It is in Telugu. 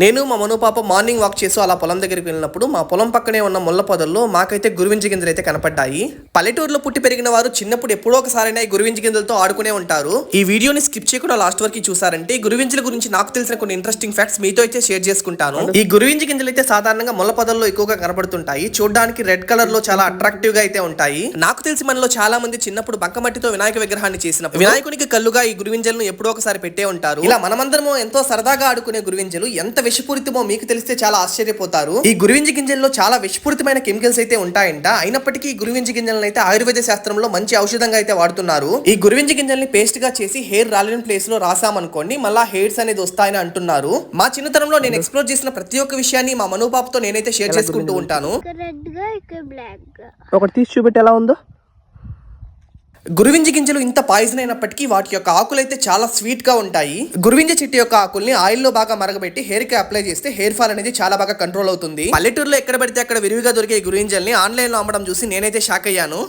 నేను మా మను పాప మార్నింగ్ వాక్ చేస్తూ అలా పొలం దగ్గరికి వెళ్ళినప్పుడు మా పొలం పక్కనే ఉన్న ముళ్ళ పొదల్లో మాకైతే గురువించి గింజలు అయితే కనపడ్డాయి. పల్లెటూరులో పుట్టి పెరిగిన వారు చిన్నప్పుడు ఎప్పుడో ఒకసారైనా ఈ గురువించి గింజలతో ఆడుకునే ఉంటారు. ఈ వీడియోని స్కిప్ చేయకుండా లాస్ట్ వరకు చూసారంటే ఈ గురువింజల గురించి నాకు తెలిసిన కొన్ని ఇంట్రెస్టింగ్ ఫ్యాక్ట్స్ మీతో అయితే షేర్ చేసుకుంటాను. ఈ గురువించి గింజలు అయితే సాధారణంగా ముళ్ళ పొదల్లో ఎక్కువగా కనపడుతుంటాయి. చూడడానికి రెడ్ కలర్లో చాలా అట్రాక్టివ్గా అయితే ఉంటాయి. నాకు తెలిసి మనలో చాలా మంది చిన్నప్పుడు బంకమట్టితో వినాయక విగ్రహాన్ని చేసినప్పుడు వినాయకునికి కళ్ళుగా ఈ గురువింజలను ఎప్పుడో ఒకసారి పెట్టే ఉంటారు. ఇలా మనమందరము ఎంతో సరదాగా ఆడుకునే గురువింజలు ఎంత విషపూరితమో మీకు తెలిస్తే చాలా ఆశ్చర్యపోతారు. ఈ గురువింజి గింజల్లో చాలా విషపూరితమైన కెమికల్స్ అయితే ఉంటాయంట. అయినప్పటికీ ఈ గురువింజి గింజలను అయితే ఆయుర్వేద శాస్త్రంలో మంచి ఔషధంగా అయితే వాడుతున్నారు. ఈ గురువింజి గింజల్ని పేస్ట్గా చేసి హెయిర్ రాలిన ప్లేస్లో రాసామనుకోండి మళ్ళా హెయిర్స్ అనేది వస్తాయని అంటున్నారు. మా చిన్నతనంలో నేను ఎక్స్ప్లోర్ చేసిన ప్రతి ఒక్క విషయాన్ని మా మనోపాపతో నేనైతే షేర్ చేసుకుంటూ ఉంటాను. ఇక్కడ రెడ్గా ఇక్కడ బ్లాక్గా. ఒకటి తీసి చూపెట్టి ఎలా ఉందో? గురువింజి గింజలు ఇంత పాయిజన్ అయినప్పటికీ వాటి యొక్క ఆకులు అయితే చాలా స్వీట్గా ఉంటాయి. గురువింజ చెట్టు యొక్క ఆకుల్ని ఆయిల్లో బాగా మరగబెట్టి హెయిర్కి అప్లై చేస్తే హెయిర్ ఫాల్ అనేది చాలా బాగా కంట్రోల్ అవుతుంది. పల్లెటూరులో ఎక్కడ పడితే అక్కడ విరివిగా దొరికే ఈ గురువింజల్ని ఆన్లైన్లో అమ్మడం చూసి నేనైతే షాక్ అయ్యాను.